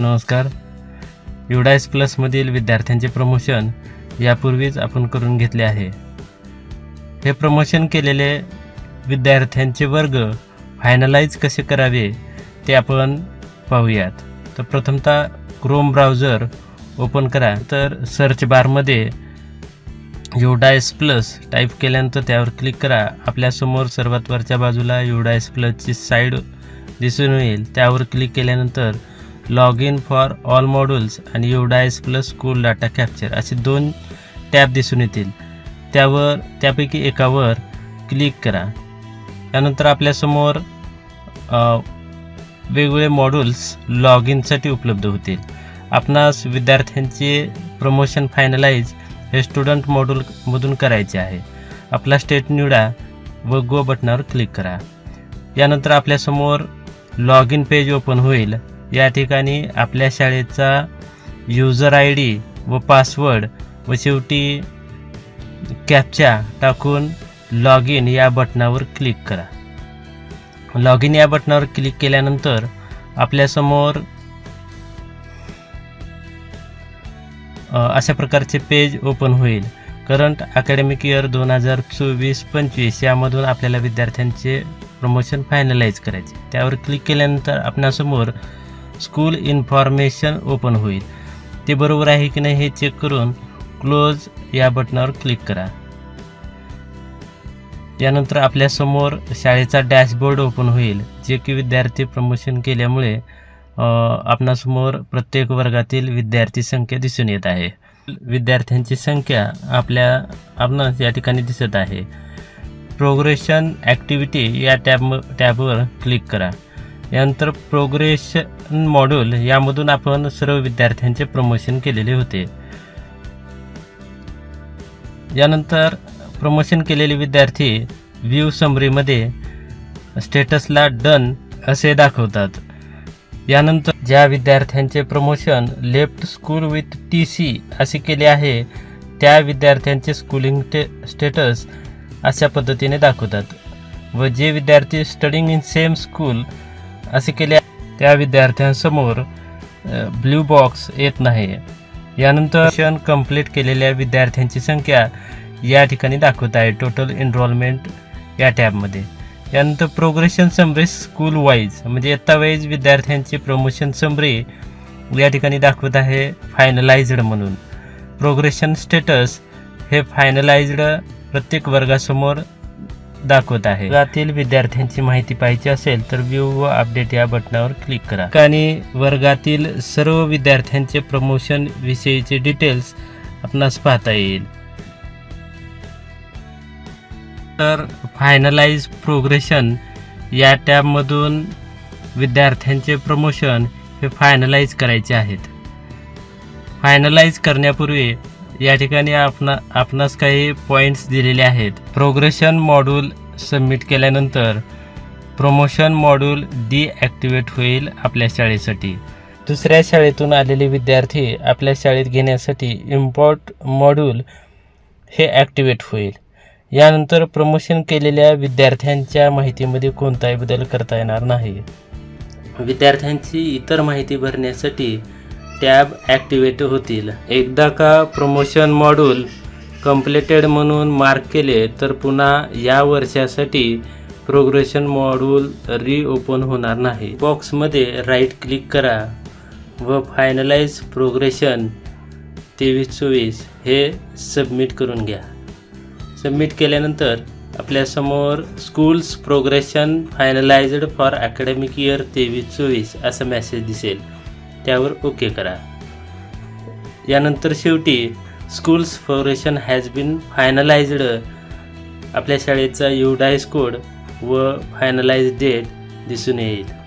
नमस्कार. युडायस प्लसमधील विद्यार्थ्यांचे प्रमोशन यापूर्वीच आपण करून घेतले आहे. हे प्रमोशन केलेले विद्यार्थ्यांचे वर्ग फायनलाइज कसे करावे ते आपण पाहूयात. तर प्रथमतः क्रोम ब्राउझर ओपन करा. तर सर्च बारमध्ये युडायस प्लस टाईप केल्यानंतर त्यावर क्लिक करा. आपल्यासमोर सर्वात वरच्या बाजूला युडायस प्लसची साईड दिसून येईल. त्यावर क्लिक केल्यानंतर log in for all modules आणि UDISE plus school data capture असे दोन टॅब दिसून येतील. त्यावर त्यापैकी एकावर क्लिक करा. त्यानंतर आपल्यासमोर वेगवेगळे मॉड्यूल्स लॉग इनसाठी उपलब्ध होतील. आपणास विद्यार्थ्यांचे प्रमोशन फायनलाइज हे स्टुडंट मॉड्यूलमधून करायचे आहे. आपला स्टेट निवडा व गो बटनावर क्लिक करा. यानंतर आपल्यासमोर लॉग इन पेज ओपन होईल. या ठिकाणी आपल्या शाळेचा युजर आय डी व पासवर्ड व शेवटी कॅपचा टाकून लॉग इन या बटनावर क्लिक करा. लॉग इन या बटनावर क्लिक केल्यानंतर आपल्यासमोर अशा प्रकारचे पेज ओपन होईल. करंट अकॅडमिक इयर दोन हजार चोवीस पंचवीस यामधून आपल्याला विद्यार्थ्यांचे प्रमोशन फायनलाइज करायचे. त्यावर क्लिक केल्यानंतर आपणासमोर स्कूल इन्फॉर्मेशन ओपन होईल. ते बरोबर आहे की नाही हे चेक करून क्लोज या बटनावर क्लिक करा. यानंतर आपल्यासमोर शाळेचा डॅशबोर्ड ओपन होईल जे की विद्यार्थी प्रमोशन केल्यामुळे आपणासमोर प्रत्येक वर्गातील विद्यार्थी संख्या दिसून येत आहे. विद्यार्थ्यांची संख्या आपल्या आपणास या ठिकाणी दिसत आहे. प्रोग्रेशन ॲक्टिव्हिटी या टॅब टॅबवर क्लिक करा. यानंतर प्रोग्रेशन मॉड्यूल यामधून आपण सर्व विद्यार्थ्यांचे प्रमोशन केलेले होते. यानंतर प्रमोशन केलेले विद्यार्थी व्ह्यू समरीमध्ये स्टेटसला डन असे दाखवतात. यानंतर ज्या विद्यार्थ्यांचे promotion left school with T C असे केले आहे त्या विद्यार्थ्यांचे स्कूलिंग टे स्टेटस अशा पद्धतीने दाखवतात. व जे विद्यार्थी स्टडिंग इन सेम स्कूल असे केले त्या विद्यार्थ्यांसमोर ब्ल्यू बॉक्स येत नाही. यानंतर शिक्षण कंप्लीट केलेल्या विद्यार्थ्यांची संख्या या ठिकाणी दाखवत आहे. टोटल एनरोलमेंट या टॅबमध्ये यानंतर प्रोग्रेशन समरी स्कूल वाईज म्हणजे इयत्ता वाईज विद्यार्थ्यांचे प्रमोशन समरी या ठिकाणी दाखवत आहे फायनलाइज्ड म्हणून. प्रोग्रेशन स्टेटस हे फायनलाइज्ड प्रत्येक वर्गासमोर दाखवत आहे. वर्गातील विद्यार्थ्यांची माहिती पाहिजे असेल तर व्ह्यू व अपडेट या बटनावर क्लिक करा. आणि वर्गातील सर्व विद्यार्थ्यांचे प्रमोशन विषयीचे डिटेल्स आपणास पाहता येईल. तर फायनलाइज प्रोग्रेशन या टॅबमधून विद्यार्थ्यांचे प्रमोशन हे फायनलाइज करायचे आहेत. फायनलाइज करण्यापूर्वी या ठिकाणी आपणा आपणास काही पॉईंट्स दिलेले आहेत. प्रोग्रेशन मॉड्यूल सबमिट केल्यानंतर प्रमोशन मॉड्यूल डिॲक्टिवेट होईल आपल्या शाळेसाठी. दुसऱ्या शाळेतून आलेले विद्यार्थी आपल्या शाळेत घेण्यासाठी इम्पॉर्ट मॉड्यूल हे ॲक्टिवेट होईल. यानंतर प्रमोशन केलेल्या विद्यार्थ्यांच्या माहितीमध्ये कोणताही बदल करता येणार नाही. विद्यार्थ्यांची इतर माहिती भरण्यासाठी टॅब ॲक्टिवेट होतील. एकदा का प्रमोशन मॉड्यूल कम्प्लिटेड म्हणून मार्क केले तर पुन्हा या वर्षासाठी प्रोग्रेशन मॉड्यूल रिओपन होणार नाही. बॉक्समध्ये राईट क्लिक करा व फायनलाइज प्रोग्रेशन तेवीस चोवीस हे सबमिट करून घ्या. सबमिट केल्यानंतर आपल्यासमोर schools progression finalised for academic year तेवीस चोवीस असा मेसेज दिसेल. त्यावर ओके करा. यानंतर शेवटी schools progression has been finalized आपल्या शाळेचा युडाईज कोड व फायनलाइज डेट दिसून येईल.